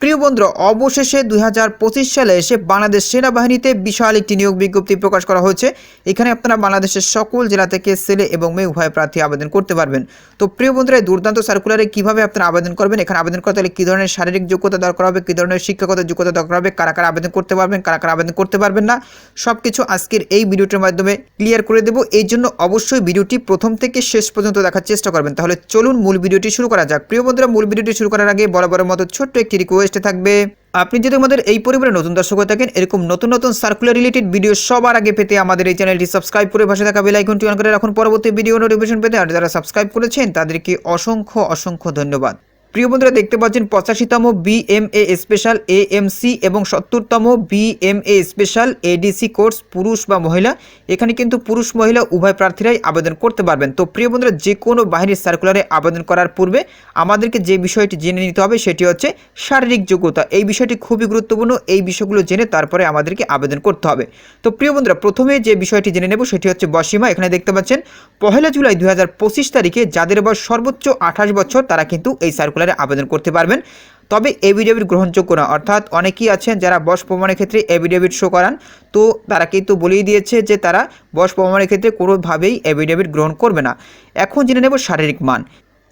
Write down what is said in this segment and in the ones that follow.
প্রিয় বন্ধুরা, অবশেষে দুই হাজার পঁচিশ সালে এসে বাংলাদেশ সেনাবাহিনীতে বিশাল একটি নিয়োগ বিজ্ঞপ্তি প্রকাশ করা হয়েছে। এখানে আপনারা বাংলাদেশের সকল জেলা থেকে ছেলে এবং মেয়ে উভয় প্রার্থী আবেদন করতে পারবেন। তো প্রিয় বন্ধুরা দুর্দান্ত সার্কুলারে কীভাবে আপনারা আবেদন করবেন, এখানে আবেদন করতে হলে কী ধরনের শারীরিক যোগ্যতা দরকার হবে, কী ধরনের শিক্ষাগত যোগ্যতা দরকার হবে, কারা কারা আবেদন করতে পারবেন, কারা কারা আবেদন করতে পারবেন না সব কিছু আজকের এই ভিডিওটির মাধ্যমে ক্লিয়ার করে দেবো। এই জন্য অবশ্যই ভিডিওটি প্রথম থেকে শেষ পর্যন্ত দেখার চেষ্টা করবেন। তাহলে চলুন মূল ভিডিওটি শুরু করা যাক। প্রিয় বন্ধুরা, মূল ভিডিওটি শুরু করার আগে বরাবরের মতো ছোট্ট একটি রিকোয়েস্টে থাকবে। আপনি যদি আমাদের এই পরিবারে নতুন দর্শক হয়ে থাকেন, এরকম নতুন নতুন সার্কুলার রিলেটেড ভিডিও সবার আগে পেতে আমাদের এই চ্যানেলটি সাবস্ক্রাইব করে পাশে থাকা বেল আইকনটি অন করে রাখুন। পরবর্তী ভিডিও নোটিফিকেশন পেতে আর যারা সাবস্ক্রাইব করেছেন, তাদেরকে অসংখ্য অসংখ্য ধন্যবাদ। প্রিয় বন্ধুরা, দেখতে পাচ্ছেন পঁচাশিতম বিএমএ স্পেশাল এএমসি এবং সত্তরতম বিএমএ স্পেশাল এডিসি কোর্স পুরুষ বা মহিলা। এখানে কিন্তু পুরুষ, মহিলা উভয় প্রার্থীরাই আবেদন করতে পারবেন। তো প্রিয় বন্ধুরা যে কোনো বাহিনীর সার্কুলারে আবেদন করার পূর্বে আমাদেরকে যে বিষয়টি জেনে নিতে হবে সেটি হচ্ছে শারীরিক যোগ্যতা। এই বিষয়টি খুবই গুরুত্বপূর্ণ, এই বিষয়গুলো জেনে তারপরে আমাদেরকে আবেদন করতে হবে। তো প্রিয় বন্ধুরা, প্রথমে যে বিষয়টি জেনে নেব সেটি হচ্ছে বসীমা। এখানে দেখতে পাচ্ছেন, পহেলা জুলাই দু হাজার পঁচিশ তারিখে যাদের বয়স সর্বোচ্চ আঠাশ বছর, তারা কিন্তু এই সার্কুলারে আবেদন করতে পারবেন। তবে এভিডেভিট গ্রহণযোগ্য না। অর্থাৎ অনেকেই আছেন যারা বয়স প্রমাণের ক্ষেত্রে এভিডেভিট শো করান। তো তারা কিন্তু বলেই দিয়েছে যে তারা বয়স প্রমাণের ক্ষেত্রে কোনোভাবেই এভিডেভিট গ্রহণ করবে না। এখন জেনে নেব শারীরিক মান।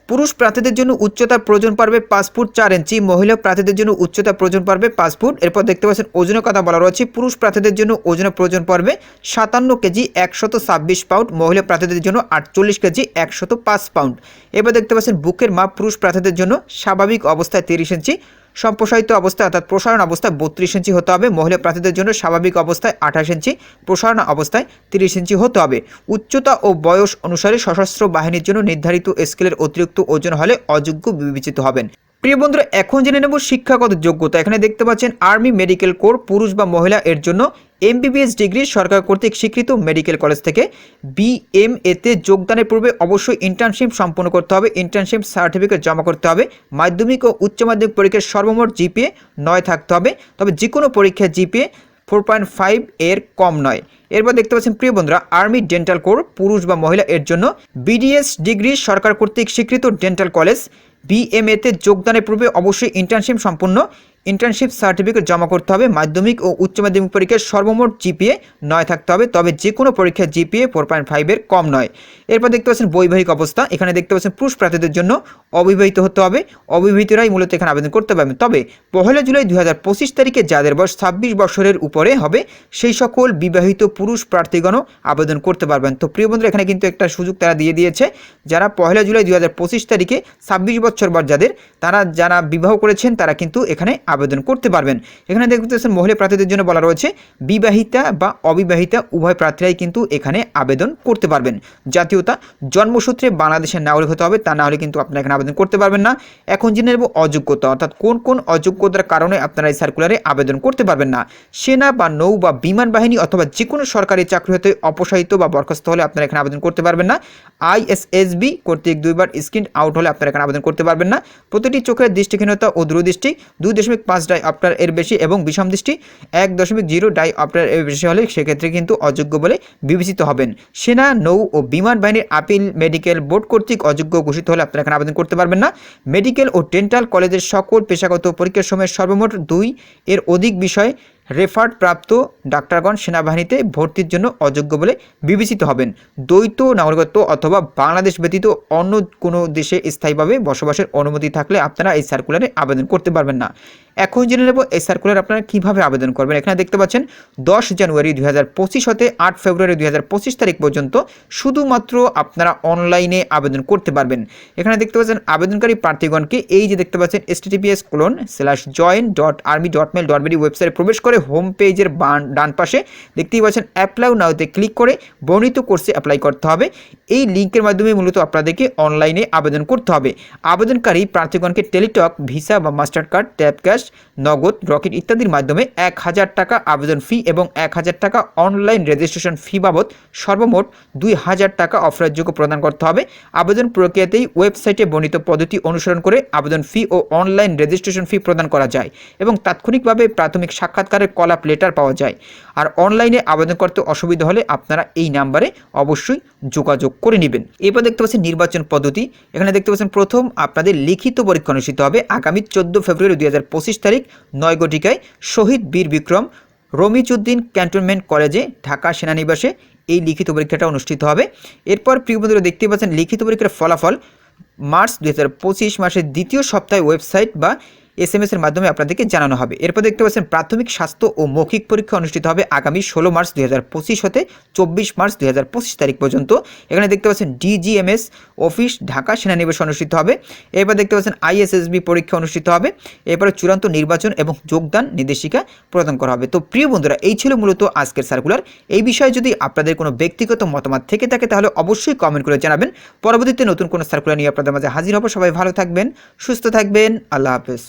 পুরুষ প্রার্থীদের জন্য উচ্চতার প্রয়োজন পারবে পাঁচ ফুট চার ইঞ্চি, মহিলা প্রার্থীদের জন্য উচ্চতা প্রয়োজন পারবে পাঁচ ফুট। এরপর দেখতে পাচ্ছেন ওজনের কথা বলা রয়েছে, পুরুষ প্রার্থীদের জন্য ওজনের প্রয়োজন পড়বে সাতান্ন কেজি একশত ছাব্বিশ পাউন্ড, মহিলা প্রার্থীদের জন্য আটচল্লিশ কেজি একশত পাঁচ পাউন্ড। এবার দেখতে পাচ্ছেন বুকের মাপ, পুরুষ প্রার্থীদের জন্য স্বাভাবিক অবস্থায় তিরিশ ইঞ্চি সম্প্রসারিত অবস্থায় অর্থাৎ প্রসারণ অবস্থায় বত্রিশ ইঞ্চি হতে হবে। মহিলা প্রার্থীদের জন্য স্বাভাবিক অবস্থায় আঠাশ ইঞ্চি, প্রসারণ অবস্থায় তিরিশ ইঞ্চি হতে হবে। উচ্চতা ও বয়স অনুসারে সশস্ত্র বাহিনীর জন্য নির্ধারিত স্কেলের অতিরিক্ত ওজন হলে অযোগ্য বিবেচিত হবেন। প্রিয় বন্ধুরা, এখন জেনে নেব শিক্ষাগত যোগ্যতা। এখানে দেখতে পাচ্ছেন আর্মি মেডিকেল কোর পুরুষ বা মহিলা এর জন্য এমবিবিএস ডিগ্রি সরকার কর্তৃক স্বীকৃত মেডিকেল কলেজ থেকে। বিএমএতে যোগদানের পূর্বে অবশ্যই ইন্টার্নশিপ সম্পন্ন করতে হবে ইন্টার্নশিপ সার্টিফিকেট জমা করতে হবে। মাধ্যমিক ও উচ্চ মাধ্যমিক পরীক্ষার সর্বমোট জিপিএ নয় থাকতে হবে, তবে যে কোনো পরীক্ষার জিপিএ ফোর পয়েন্ট ফাইভ এর কম নয়। এরপর দেখতে পাচ্ছেন প্রিয় বন্ধুরা আর্মি ডেন্টাল কোর পুরুষ বা মহিলা এর জন্য বিডিএস ডিগ্রি সরকার কর্তৃক স্বীকৃত ডেন্টাল কলেজ বিএমএতে যোগদানের পূর্বে অবশ্যই ইন্টার্নশিপ সম্পূর্ণ ইন্টার্নশিপ সার্টিফিকেট জমা করতে হবে, মাধ্যমিক ও উচ্চ মাধ্যমিক পরীক্ষার সর্বমোট জিপিএ নয় থাকতে হবে, তবে যে কোনো পরীক্ষার জিপিএ ফোর পয়েন্ট ফাইভের কম নয়। এরপর দেখতে পাচ্ছেন বৈবাহিক অবস্থা, এখানে দেখতে পাচ্ছেন পুরুষ প্রার্থীদের জন্য অবিবাহিত হতে হবে, অবিবাহিতরাই মূলত এখানে আবেদন করতে পারবেন। তবে পহেলা জুলাই দু হাজার পঁচিশ তারিখে যাদের বয়স ছাব্বিশ বছরের উপরে হবে, সেই সকল বিবাহিত পুরুষ প্রার্থীগণও আবেদন করতে পারবেন। তো প্রিয় বন্ধুরা, এখানে কিন্তু একটা সুযোগ তারা দিয়ে দিয়েছে, যারা পহেলা জুলাই দু হাজার পঁচিশ তারিখে ছাব্বিশ বছর বর যাদের, তারা যারা বিবাহ করেছেন, তারা কিন্তু এখানে আবেদন করতে পারবেন। এখানে দেখতে পাচ্ছেন, মহিলা প্রার্থীদের জন্য বলা রয়েছে, বিবাহিতা বা অবিবাহিতা উভয় প্রার্থীরাই কিন্তু এখানে আবেদন করতে পারবেন। জাতীয়তা, জন্মসূত্রে বাংলাদেশের নাগরিক হতে হবে, তা না হলে কিন্তু আপনারা এখানে আবেদন করতে পারবেন না। এখন জেনে নেব অযোগ্যতা, অর্থাৎ কোন কোন অযোগ্যতার কারণে আপনারা এই সার্কুলারে আবেদন করতে পারবেন না। সেনা বা নৌ বা বিমান বাহিনী অথবা যে কোনো সরকারি চাকরি হতে অপসারিত বা বরখাস্ত হলে আপনারা এখানে আবেদন করতে পারবেন না। আইএসএসবি কর্তৃক দুইবার স্ক্রিন আউট হলে আপনারা এখানে আবেদন করতে পারবেন না। প্রতিটি চোখের দৃষ্টিহীনতা ও দূরদৃষ্টি দুই দশমিক পাঁচ ডাই অপ্টার এর বেশি এবং বিষম দৃষ্টি এক দশমিক জিরো ডাই অপ্টার এর বেশি হলে সেক্ষেত্রে কিন্তু অযোগ্য বলে বিবেচিত হবেন। সেনা, নৌ ও বিমান বাহিনীর আপিল মেডিকেল বোর্ড কর্তৃক অযোগ্য ঘোষিত হলে আপনারা এখানে আবেদন করতে পারবেন না। মেডিকেল ও ডেন্টাল কলেজের সকল পেশাগত পরীক্ষার সময় সর্বমোট দুই এর অধিক বিষয় রেফার্ড প্রাপ্ত ডাক্তারগণ সেনাবাহিনীতে ভর্তির জন্য অযোগ্য বলে বিবেচিত হবেন। দ্বৈত নাগরিকত্ব অথবা বাংলাদেশ ব্যতীত অন্য কোনো দেশে স্থায়ীভাবে বসবাসের অনুমতি থাকলে আপনারা এই সার্কুলারে আবেদন করতে পারবেন না। এখন জেনে নেব এই সার্কুলার আপনারা কীভাবে আবেদন করবেন। এখানে দেখতে পাচ্ছেন, দশ জানুয়ারি দুই হাজার পঁচিশ হতে আট ফেব্রুয়ারি দুই হাজার পঁচিশ তারিখ পর্যন্ত শুধুমাত্র আপনারা অনলাইনে আবেদন করতে পারবেন। এখানে দেখতে পাচ্ছেন, আবেদনকারী প্রার্থীগণকে এই যে দেখতে পাচ্ছেন https colon slash join dot army dot mail dot BD ওয়েবসাইটে প্রবেশ করে হোম পেজের বান ডান পাশে দেখতেই পাচ্ছেন অ্যাপ্লাই নাওতে ক্লিক করে বর্ণিত কোর্সে অ্যাপ্লাই করতে হবে। এই লিঙ্কের মাধ্যমে মূলত আপনাদেরকে অনলাইনে আবেদন করতে হবে। আবেদনকারী প্রার্থীগণকে টেলিটক, ভিসা বা Mastercard tap cash, Nagad, Rocket ইত্যাদির মাধ্যমে এক হাজার টাকা আবেদন ফি এবং এক হাজার টাকা অনলাইন রেজিস্ট্রেশন ফি বাবদ সর্বমোট দুই হাজার টাকা অফারযোগ্য প্রদান করতে হবে। আবেদন প্রক্রিয়াতেই ওয়েবসাইটে বর্ণিত পদ্ধতি অনুসরণ করে আবেদন ফি ও অনলাইন রেজিস্ট্রেশন ফি প্রদান করা যায় এবং তাৎক্ষণিকভাবে প্রাথমিক সাক্ষাৎকারের কলাপ লেটার পাওয়া যায়। আর অনলাইনে আবেদন করতে অসুবিধা হলে আপনারা এই নাম্বারে অবশ্যই যোগাযোগ করে নেবেন। এরপর দেখতে পাচ্ছেন নির্বাচন পদ্ধতি। এখানে দেখতে পাচ্ছেন প্রথম আপনাদের লিখিত পরীক্ষা অনুষ্ঠিত হবে আগামী চোদ্দ ফেব্রুয়ারি দুই হাজার পঁচিশ তারিখ নয় গটিকায় শহীদ বীর বিক্রম রমিজউদ্দিন ক্যান্টনমেন্ট কলেজে ঢাকা সেনানিবাসে এই লিখিত পরীক্ষাটা অনুষ্ঠিত হবে। এরপর প্রিয় বন্ধুরা দেখতে পাচ্ছেন লিখিত পরীক্ষার ফলাফল মার্চ দুই হাজার পঁচিশ মাসের দ্বিতীয় সপ্তাহে ওয়েবসাইট বা এস এম এর মাধ্যমে আপনাদেরকে জানানো হবে। এরপর দেখতে পাচ্ছেন, প্রাথমিক স্বাস্থ্য ও মৌখিক পরীক্ষা অনুষ্ঠিত হবে আগামী ষোলো মার্চ দুই হাজার পঁচিশ হতে চব্বিশ মার্চ দুই হাজার পঁচিশ তারিখ পর্যন্ত। এখানে দেখতে পাচ্ছেন ডিজিএমএস অফিস ঢাকা সেনানিবাস অনুষ্ঠিত হবে। এরপর দেখতে পাচ্ছেন আইএসএসবি পরীক্ষা অনুষ্ঠিত হবে। এরপরে চূড়ান্ত নির্বাচন এবং যোগদান নির্দেশিকা প্রদান করা হবে। তো প্রিয় বন্ধুরা, এই ছিল মূলত আজকের সার্কুলার এই বিষয়ে যদি আপনাদের কোনো ব্যক্তিগত মতামত থেকে থাকে, তাহলে অবশ্যই কমেন্ট করে জানাবেন। পরবর্তীতে নতুন কোনো সার্কুলার নিয়ে আপনাদের মাঝে হাজির হব। সবাই ভালো থাকবেন, সুস্থ থাকবেন। আল্লাহ হাফেজ।